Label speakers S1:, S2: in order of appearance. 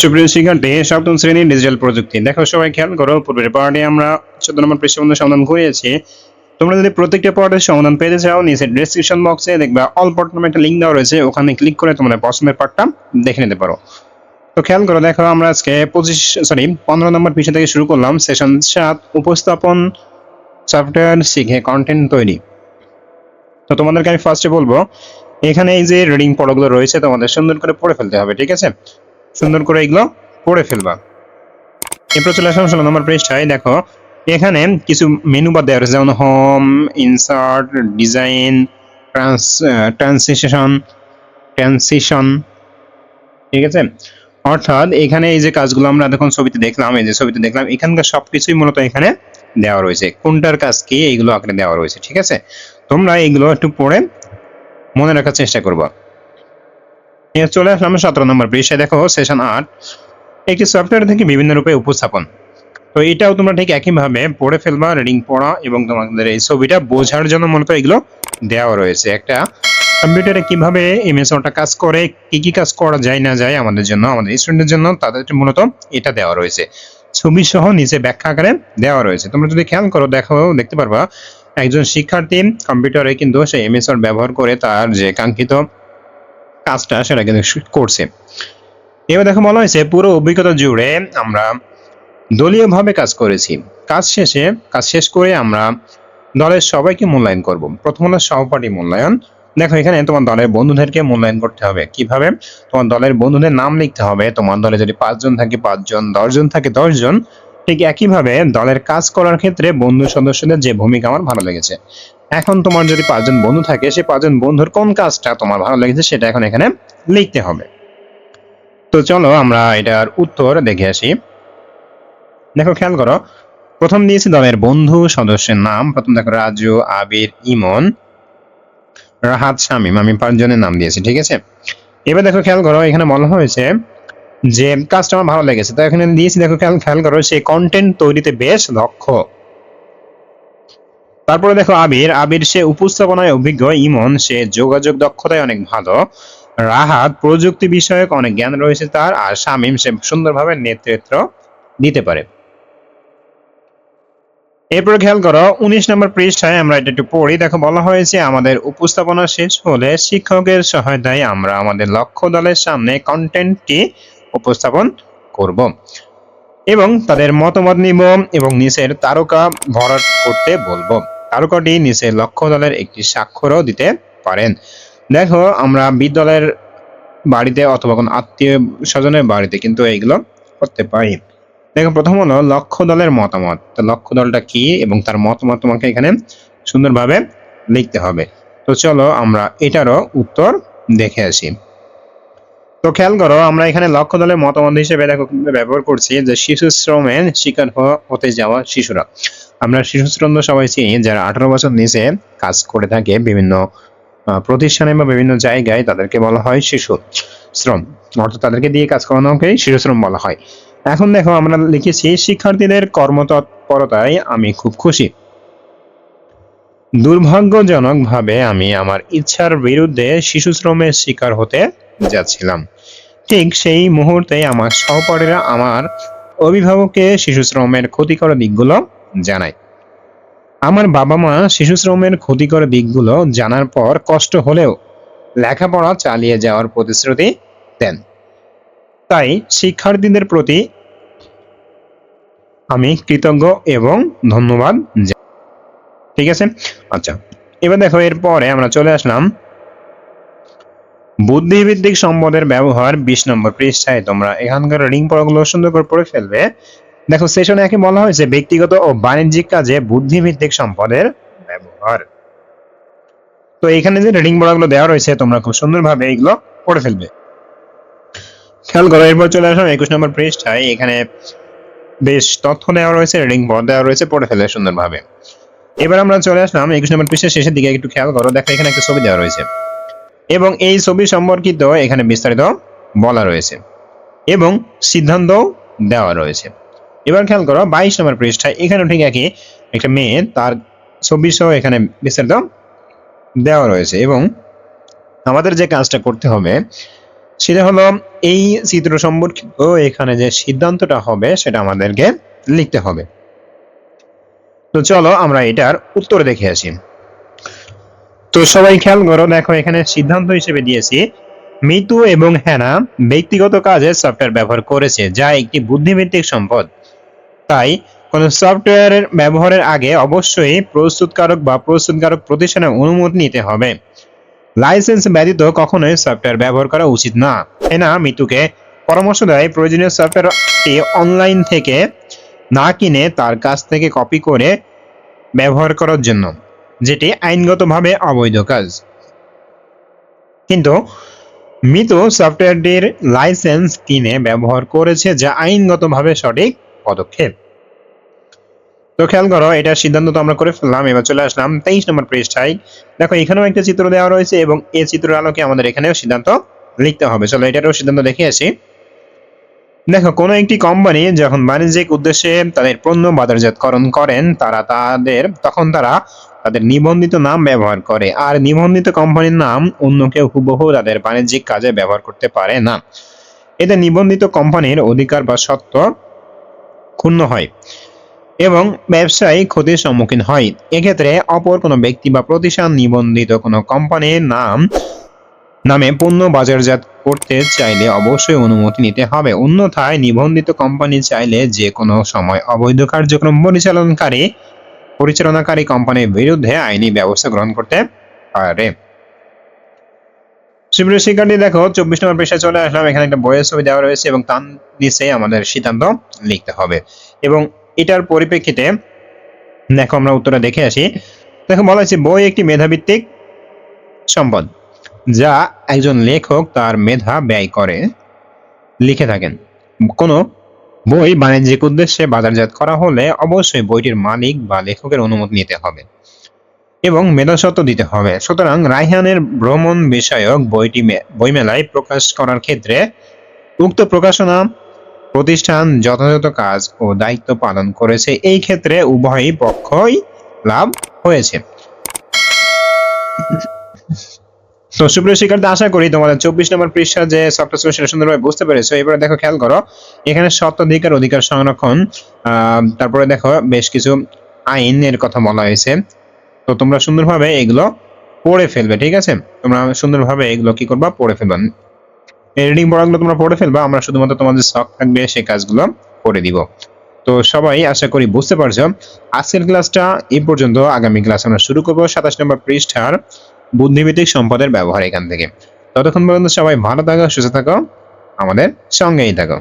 S1: সুপ্রিয় শিক্ষার্থী, সপ্তম শ্রেণির ডিজিটাল প্রযুক্তি। দেখো সবাই খেয়াল করো, পূর্বের পার্টে আমরা চোদ্দ নম্বর সমাধান তোমরা যদি প্রত্যেকটা পার্টের সমাধান পেতে চাও নিচে বক্সে দেখবে অল পার্ট নামে একটা লিঙ্ক দেওয়া রয়েছে, ওখানে ক্লিক করে তোমাদের পছন্দের পার্টটা দেখে নিতে পারো। তো খেয়াল করো, দেখো আমরা আজকে পঁচিশ সরি পনেরো নম্বর পৃষ্ঠা থেকে শুরু করলাম সেশন সাত, উপস্থাপন সফটওয়্যার শিখে কন্টেন্ট তৈরি। তো তোমাদেরকে আমি ফার্স্টে বলব, এখানে এই যে রিডিং পড়াগুলো রয়েছে, তোমাদের সুন্দর করে পড়ে ফেলতে হবে, ঠিক আছে? সুন্দর করে এগুলো পড়ে ফেলবা। এরপর চলে আসলাম ষোলো নম্বর পৃষ্ঠায়। দেখো, এখানে কিছু মেনু বা দেওয়া রয়েছে যেমন home insert design trans transition ঠিক আছে? অর্থাৎ এখানে এই যে কাজগুলো আমরা দেখুন ছবিতে দেখলাম, এই যে ছবিতে দেখলাম, এখানকার সবকিছুই মূলত এখানে দেওয়া রয়েছে। কোনটার কাজ কি, এইগুলো আকারে দেওয়া রয়েছে, ঠিক আছে? তোমরা এইগুলো একটু পড়ে মনে রাখার চেষ্টা করবা। চলে আসলাম সতেরো নম্বর পৃষ্ঠায় দেখো সেশন আট। একটি সফটওয়্যার থেকে বিভিন্ন রূপে উপস্থাপন। তো এটাও তোমরা ঠিক একইভাবে পড়ে ফেলবা রিডিং পড়া এবং তোমাদের এই ছবিটা বোঝার জন্য মূলত এগুলো দেওয়া রয়েছে। একটা কম্পিউটারে কীভাবে এমএসওটা কাজ করে, কি কি কাজ করা যায়, না যায় আমাদের জন্য, আমাদের স্টুডেন্টের জন্য তাদের মূলত এটা দেওয়া রয়েছে। ছবি সহ নিচে ব্যাখ্যা আকারে দেওয়া রয়েছে। তোমরা যদি খেয়াল করো, দেখো, দেখতে পারবা, একজন শিক্ষার্থী কম্পিউটারে কিন্তু সে এমএসওর ব্যবহার করে তার যে কাঙ্ক্ষিত কাজটা সেটা কিন্তু করছে। এবার দেখো বলা হয়েছে, পুরো অভিজ্ঞতা জুড়ে আমরা দলীয়ভাবে কাজ করেছি। কাজ শেষে, কাজ শেষ করে আমরা দলের সবাইকে মূল্যায়ন করব। প্রথম হলো সহপাঠী মূল্যায়ন। দেখো এখানে তোমার দলের বন্ধুদেরকে মূল্যায়ন করতে হবে। কীভাবে? তোমার দলের বন্ধুদের নাম লিখতে হবে। তোমার দলে যদি পাঁচজন থাকে, পাঁচজন, দশজন থাকে, দশজন ঠিক একইভাবে দলের কাজ করার ক্ষেত্রে বন্ধু সদস্যদের যে ভূমিকা আমার ভালো লেগেছে। এখন তোমার যদি পাঁচজন বন্ধু থাকে সে পাঁচজন বন্ধুর কোন কাজটা তোমার ভালো লেগেছে সেটা এখন এখানে লিখতে হবে। তো চলো আমরা এটার উত্তর দেখে আসি। দেখো, খেয়াল করো, প্রথম দিয়েছি দলের বন্ধু সদস্যের নাম, প্রথম দেখো রাজু, আবির, ইমন, রাহাত, শামিম, আমি পাঁচজনের নাম দিয়েছি, ঠিক আছে? এবার দেখো, খেয়াল করো, এখানে বলা হয়েছে যে কাজটা আমার ভালো লেগেছে। তো এখানে দিয়েছি দেখো খেয়াল খেয়াল করো সে কন্টেন্ট তৈরিতে বেশ দক্ষ। তারপরে দেখো আবির। আবির, সে উপস্থাপনায় অভিজ্ঞ, ইমন, সে যোগাযোগ দক্ষতায় অনেক ভালো। রাহাত, প্রযুক্তি বিষয়ক অনেক জ্ঞান রয়েছে তার, আর শামীম, সে সুন্দরভাবে নেতৃত্ব দিতে পারে। এরপর খেয়াল করো, উনিশ নম্বর পৃষ্ঠায় আমরা এটা একটু পড়ি। দেখো, বলা হয়েছে, আমাদের উপস্থাপনা শেষ হলে শিক্ষকের সহায়তায় আমরা আমাদের লক্ষ্য দলের সামনে কন্টেন্টটি উপস্থাপন করব। এবং তাদের মতামত নিব এবং নিচের তারকা ভরাট করতে বলব। তারকাটি নিচের লক্ষ্য দলের একটি স্বাক্ষরও দিতে পারেন। দেখো, আমরা বিদ্যালয়ের বাড়িতে অথবা কোনো আত্মীয় স্বজনের বাড়িতে কিন্তু এইগুলো করতে পারি। দেখো, প্রথম হলো লক্ষ্য দলের মতামত। লক্ষ্য দলটা কি এবং তার মতামত তোমাকে এখানে সুন্দরভাবে লিখতে হবে। তো চলো আমরা এটারও উত্তর দেখে আসি। তো খেয়াল করো, আমরা এখানে লক্ষ্য দলের মতামত হিসেবে দেখো ব্যবহার করছি যে শিশু শ্রমের শিকার হতে যাওয়া শিশুরা। আমরা শিশু শ্রম তো সবাই চিনি, যারা আঠারো বছর নিচে কাজ করে থাকে বিভিন্ন প্রতিষ্ঠানে বা বিভিন্ন জায়গায় তাদেরকে বলা হয় শিশু শ্রম। অর্থাৎ তাদেরকে দিয়ে কাজ করানোকেই শিশু শ্রম বলা হয়। এখন দেখো, আমরা লিখেছি, শিক্ষার্থীদের কর্মতৎপরতায় আমি খুব খুশি। দুর্ভাগ্যজনকভাবে আমি আমার ইচ্ছার বিরুদ্ধে শিশু শ্রমের শিকার হতে যাচ্ছিলাম। ঠিক সেই মুহূর্তে আমার সহপাঠীরা আমার অভিভাবককে শিশু শ্রমের ক্ষতিকর দিকগুলো জানায়। আমার বাবা মা শিশু শ্রমের ক্ষতিকর দিকগুলো জানার পর কষ্ট হলেও লেখাপড়া চালিয়ে যাওয়ার প্রতিশ্রুতি দেন। তাই শিক্ষার্থীদের প্রতি আমি কৃতজ্ঞ এবং ধন্যবাদ। ঠিক আছে? আচ্ছা এবার দেখো এরপরে আমরা চলে আসলাম বুদ্ধিভিত্তিক সম্পদের ব্যবহার বিশ নম্বর পৃষ্ঠায়। তোমরা এখানকার রিডিং পড়াগুলো সুন্দর করে পড়ে ফেলবে। দেখো, সেশনে একে বলা হয়েছে ব্যক্তিগত ও বাণিজ্যিক কাজে বুদ্ধিভিত্তিক সম্পদের ব্যবহার। তো এখানে যে রিডিং পড়াগুলো দেওয়া রয়েছে, তোমরা খুব সুন্দরভাবে এগুলো পড়ে ফেলবে। খেয়াল করো, এরপর চলে আসলাম একুশ নম্বর পৃষ্ঠায়। এখানে বেশ তথ্য দেওয়া রয়েছে রিডিং পড় দেওয়া রয়েছে, পড়ে ফেলে সুন্দরভাবে। এবার আমরা চলে আসলাম একুশ নম্বর পৃষ্ঠার শেষের দিকে। একটু খেয়াল করো, দেখো এখানে একটা ছবি দেওয়া রয়েছে। এবং এই ছবি সম্পর্কিত এখানে বিস্তারিত বলা রয়েছে এবং সিদ্ধান্ত দেওয়া রয়েছে। এবার খেয়াল করো, বাইশ নম্বর পৃষ্ঠায় এখানে ঠিক একই একটা মেয়ে তার ছবি সহ এখানে বিস্তারিত দেওয়া রয়েছে এবং আমাদের যে কাজটা করতে হবে সেটা হলো এই চিত্র সম্পর্কিত এখানে যে সিদ্ধান্তটা হবে সেটা আমাদেরকে লিখতে হবে। তো চলো আমরা এটার উত্তর দেখে আসি। তো সবাই খেয়াল করো, দেখো এখানে সিদ্ধান্ত হিসেবে দিয়েছি, মিতু এবং হ্যানা ব্যক্তিগত কাজে সফটওয়্যার ব্যবহার করেছে, যা একটি বুদ্ধিভিত্তিক সম্পদ। তাই কোন সফটওয়্যারের ব্যবহারের আগে অবশ্যই প্রস্তুতকারক বা প্রস্তুতকারক প্রতিষ্ঠানের অনুমতি নিতে হবে। লাইসেন্স ব্যতীত কখনোই সফটওয়্যার ব্যবহার করা উচিত না। হেনা মিতুকে পরামর্শ দেয়, প্রয়োজনীয় সফটওয়্যারটি অনলাইন থেকে না কিনে তার কাছ থেকে কপি করে ব্যবহার করার জন্য। যেটি আইনগতভাবে অবৈধ কাজ। কিন্তু মিতু সফটওয়্যারটির লাইসেন্স কিনে ব্যবহার করেছে যা আইনগতভাবে সঠিক পদক্ষেপ। তো খেয়াল করো, এটার সিদ্ধান্ত তো আমরা করে ফেললাম, এবার চলে আসলাম তেইশ নম্বর পৃষ্ঠায়। দেখো, এখানেও একটা চিত্র দেওয়া রয়েছে এবং এই চিত্রের আলোকে আমাদের এখানেও সিদ্ধান্ত লিখতে হবে। চলো, এটারও সিদ্ধান্ত দেখে আসি। দেখো, কোনো একটি কোম্পানি যখন বাণিজ্যিক উদ্দেশ্যে তাদের পণ্য বাজারজাতকরণ করেন, তারা তাদের, তখন তারা তাদের নিবন্ধিত নাম ব্যবহার করে। আর নিবন্ধিত কোম্পানির নাম অন্য কেউ হুবহু তাদের বাণিজ্যিক কাজে ব্যবহার করতে পারে না। এতে নিবন্ধিত কোম্পানির অধিকার বা সত্ত্ব ক্ষুণ্ণ হয় এবং ব্যবসায়ী ক্ষতির সম্মুখীন হয়। এক্ষেত্রে অপর কোনো ব্যক্তি বা প্রতিষ্ঠান নিবন্ধিত কোনো কোম্পানির নাম, নামে পণ্য বাজারজাত করতে চাইলে অবশ্যই অনুমতি নিতে হবে। অন্যথায় নিবন্ধিত কোম্পানি চাইলে যে কোনো সময় অবৈধ কার্যক্রম পরিচালনকারী পরিচালনাকারী কোম্পানির বিরুদ্ধে আইনি ব্যবস্থা গ্রহণ করতে পারে। সুপ্রিয় শিক্ষার্থী, দেখো, চব্বিশ নম্বর পৃষ্ঠায় চলে আসলাম। এখানে একটা বইয়ের ছবি দেওয়া রয়েছে এবং তার নিচে আমাদের সিদ্ধান্ত লিখতে হবে। এবং এটার পরিপ্রেক্ষিতে, দেখো, আমরা উত্তরটা দেখে আসি। দেখো, বলা হয়েছে, বই একটি মেধাভিত্তিক সম্পদ যা একজন লেখক তার মেধা ব্যয় করে। লিখে থাকেন। কোনো বই বাণিজ্যিক উদ্দেশ্যে বাজারজাত করা হলে অবশ্যই বইটির মালিক বা লেখকের অনুমতি নিতে হবে এবং মেধাস্বত্ব দিতে হবে। সুতরাং রাইহানের ভ্রমণ বিষয়ক বইটি বইমেলায় প্রকাশ করার ক্ষেত্রে উক্ত প্রকাশনা, প্রতিষ্ঠান, যথাযথ কাজ ও দায়িত্ব পালন করেছে। এই ক্ষেত্রে উভয় পক্ষই লাভ হয়েছে। তো সুপ্রিয় শিক্ষার্থী, আশা করি তোমাদের চব্বিশ নম্বর পৃষ্ঠা যে সফটওয়্যার সেটা সুন্দরভাবে বুঝতে পেরেছ। এবারে দেখো, খেয়াল করো, এখানে স্বত্বাধিকার, অধিকার সংরক্ষণ তারপরে দেখো, বেশ কিছু আইনের কথা বলা হয়েছে। তো তোমরা সুন্দরভাবে এগুলো পড়ে ফেলবে, ঠিক আছে? তোমরা সুন্দরভাবে এগুলো কি করবা, পড়ে ফেলবা। এই রিডিং পড়াগুলো তোমরা পড়ে ফেলবা, আমরা শুধুমাত্র তোমাদের শখ থাকবে সেই কাজগুলো করে দিব। তো সবাই আশা করি বুঝতে পারছ। আজকের ক্লাসটা এই পর্যন্ত, আগামী ক্লাস আমরা শুরু করব সাতাশ নম্বর পৃষ্ঠার বুদ্ধিভিত্তিক সম্পদের ব্যবহার এখান থেকে। ততক্ষণ পর্যন্ত সবাই ভালো থাকো, সুস্থ থাকো, আমাদের সঙ্গেই থাকো।